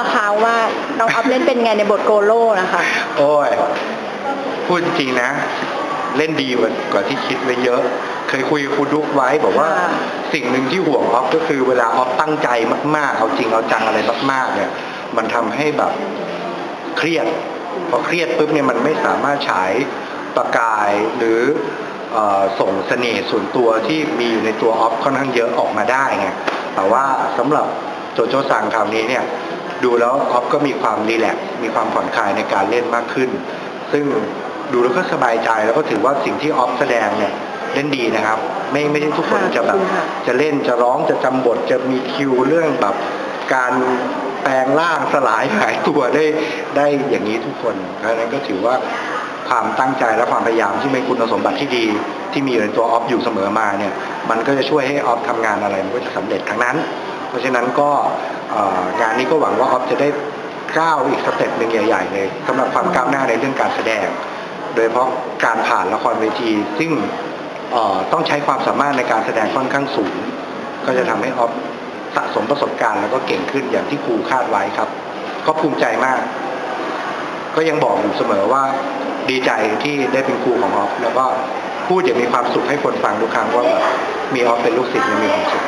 นะคะว่าน้องออฟเล่นเป็นไงในบทโกโล่นะคะ โอ้ย พูดจริงนะ เล่นดีกว่ากว่าที่คิดไว้เยอะ เคยคุยกับครูดุ๊กไว้บอกว่าค่ะสิ่งหนึ่งที่ห่วงออฟก็คือเวลาออฟตั้งใจมากๆ เอาจริงเอาจังอะไรมากๆเนี่ย มันทำให้แบบเครียด พอเครียดปุ๊บเนี่ยมันไม่สามารถฉายประกายหรือเออส่งเสน่ห์ส่วนตัวที่มีอยู่ในตัวออฟค่อนข้างเยอะออกมาได้ไง แต่ว่าสำหรับโจโจสั่งคราวนี้เนี่ย ดูแล้วออฟก็มีความรีแลกซ์มีความผ่อนคลายในการเล่นมากขึ้น ซึ่งดูแล้วก็สบายใจแล้วก็ถือว่าสิ่งที่ออฟแสดงเนี่ยเล่นดีนะครับ ไม่ไม่ใช่ทุกคนค่ะจะแบบขอบคุณค่ะจะเล่นจะร้องจะจำบทจะมีคิวเรื่องแบบการแปลงร่างสลายหายตัวได้ได้อย่างนี้ทุกคนเพราะฉะนั้นก็ถือว่าความตั้งใจและความพยายามที่มีคุณสมบัติที่ดี ที่มีอยู่ในตัวออฟอยู่เสมอมาเนี่ย มันก็จะช่วยให้ออฟทำงานอะไรมันก็จะสำเร็จทั้งนั้นเพ ราะฉะนั้นก็งานนี้ก็หวังว่าออฟจะได้ก้าวอีกสเต็ปหนึ่งใหญ่ๆเลยสำหรับความก้าวหน้าในเรื่องการแสดง โดยเฉพาะการผ่านละครเวที ซึ่งต้องใช้ความสามารถในการแสดงค่อนข้างสูง ก็จะทำให้ออฟสะสมประสบการณ์แล้วก็เก่งขึ้นอย่างที่ครูคาดไว้ครับ ก็ภูมิใจมาก ก็ยังบอกอยู่เสมอว่าดีใจที่ได้เป็นครูของออฟแล้วก็พูดอย่างมีความสุขให้คนฟังทุกครั้งว่าแบบมีออฟเป็นลูกศิษย์มีความสุข